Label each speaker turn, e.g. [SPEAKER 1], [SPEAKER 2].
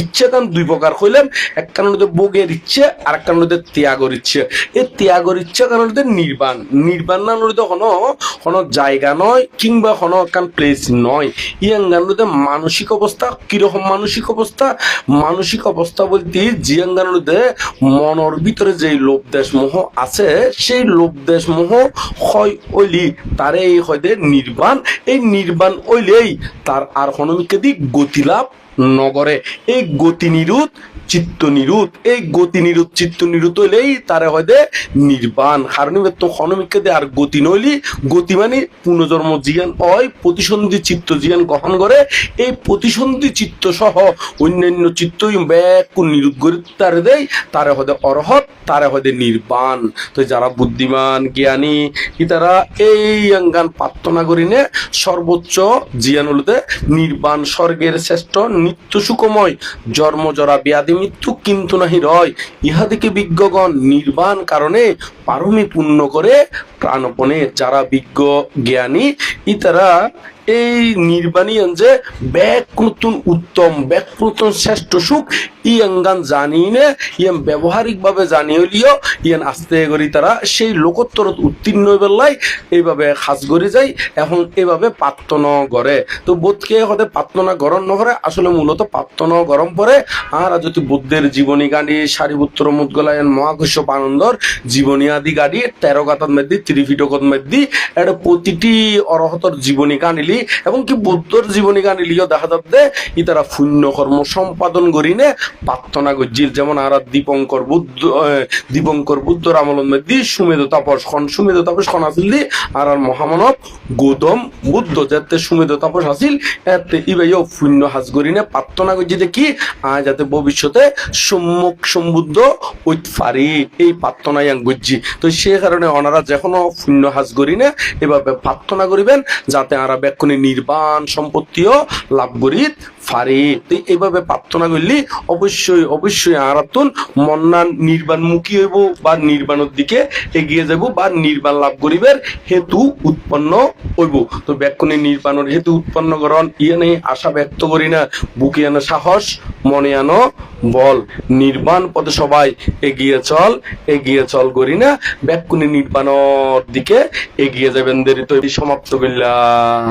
[SPEAKER 1] ইচ্ছে কারণ দুই প্রকার হইলেন। এক কারণ হতে ভোগের ইচ্ছে আর এক কারণ হতে ত্যাগর ইচ্ছে। এই ত্যাগর ইচ্ছে কারণ নির্বাণ। নির্বাণ না হলে কোনো কোনো জায়গা নয়, কিংবা কোনো একখান প্লেস নয়। ইয়াং গান হতে মানসিক অবস্থা, কীরকম মানসিক অবস্থা? মানসিক অবস্থা বলতে জিয়াঙ্গান হতে মনের ভিতরে যে লোভ দেশ মোহ আছে, সেই লোভ দেশ মোহ হয় ওইলি তারে এই হয়তো নির্বাণ। এই নির্বাণ ওইলেই তার আর হনমিকে দিক গতিলাভ নগরে। এই গতি নিরুত চিত্ত নিরুত এই গতি নিরুত চিত্ত নিরুত হইলেই তারে হয়তো নির্বাণ। কারণ তো দিয়ে আর গতি নইলি, গতি মানে পুনর্জন্ম জিয়ান হয়, প্রতিসন্ধি চিত্ত জিয়ান গ্রহণ করে। এই প্রতিসন্ধি চিত্ত সহ অন্যান্য চিত্ত ব্যাক নিরুত করে তারে দেয় তারে হয়তো অরহত, তারে হয়তো নির্বাণ। তো যারা বুদ্ধিমান, জ্ঞানী ই তারা এই অঙ্গান প্রার্থনা করিনে সর্বোচ্চ জিয়ান হলতে নির্বাণ, স্বর্গের শ্রেষ্ঠ নিত্য সুখময় জন্ম, জরা, ব্যাধি মৃত্যু কিন্তু নাহি রয়। ইহাদিকে বিজ্ঞগণ নির্বাণ কারণে পারমি পূর্ণ করে প্রাণপণে যারা বিজ্ঞ, জ্ঞানী, ইতারা এই নির্বাণী যে ব্যাক নতুন উত্তম ব্যাক নতুন শ্রেষ্ঠ সুখ ইয়াঙ্গান জানিনে ইয়ান ব্যবহারিক ভাবে জানিয়ে ইয়ান আস্তে করি তারা সেই লোকোত্তর উত্তীর্ণ বেলাই এইভাবে সাজ করে যায় এখন এইভাবে প্রার্থনা করে। তো বোধকে হতে প্রার্থনা গরম নকরে আসলে মূলত প্রার্থনা গরম পরে, আর যদি বুদ্ধের জীবনী গাড়ি সারিপুত্র মুদগলায়ন মহাকৃষ্য আনন্দর জীবনী আদি গাড়ি তেরো গাতার মধ্যে ত্রিপিটকত মধ্যে এটা প্রতিটি অরহতর জীবনী কানিলি এবং কি বুদ্ধর জীবনী কানিলিও দেখা যাচ্ছে ই তারা পুণ্য কর্ম সম্পাদন করিনে প্রার্থনা করছিল যেমন আর দীপঙ্কর বুদ্ধ দীপঙ্কর বুদ্ধর আমলের মধ্যে সুমেধ তাপস খন সুমেধ তাপস খন আসিল দি আর আর মহামানব গৌতম বুদ্ধ যাতে সুমেধ তাপস আসিল এতে ইবাইও পুণ্য হাজ করিনে প্রার্থনা করছি যে কি আহ, যাতে ভবিষ্যতে সম্মুখ সম্বুদ্ধ ওই পারি এই প্রার্থনা ইয়াং বুঝছি তো সে কারণে ওনারা যখনও পুণ্য হাজ করিনে এভাবে প্রার্থনা করিবেন যাতে আরা বেক্ষণে নির্বাণ সম্পত্তিও লাভ করি ফারে তো এইভাবে প্রার্থনা করলে অবশ্যই অবশ্যই আরাতুন মন্না নির্বাণমুখী হইব বা নির্বাণের দিকে এগিয়ে যাব বা নির্বাণ লাভ করিবের হেতু উৎপন্ন হইব। তো ব্যাকুণে নির্বাণের হেতু উৎপন্ন করণ ইয়ে নেই আশা ব্যক্ত করি না। বুকে সাহস মনে আনো, বল, নির্বাণ পথে সবাই এগিয়ে চল এগিয়ে চল করি না ব্যাকুণে নির্বাণর দিকে এগিয়ে যাবেন দেরি তো এটি সমাপ্ত করলাম।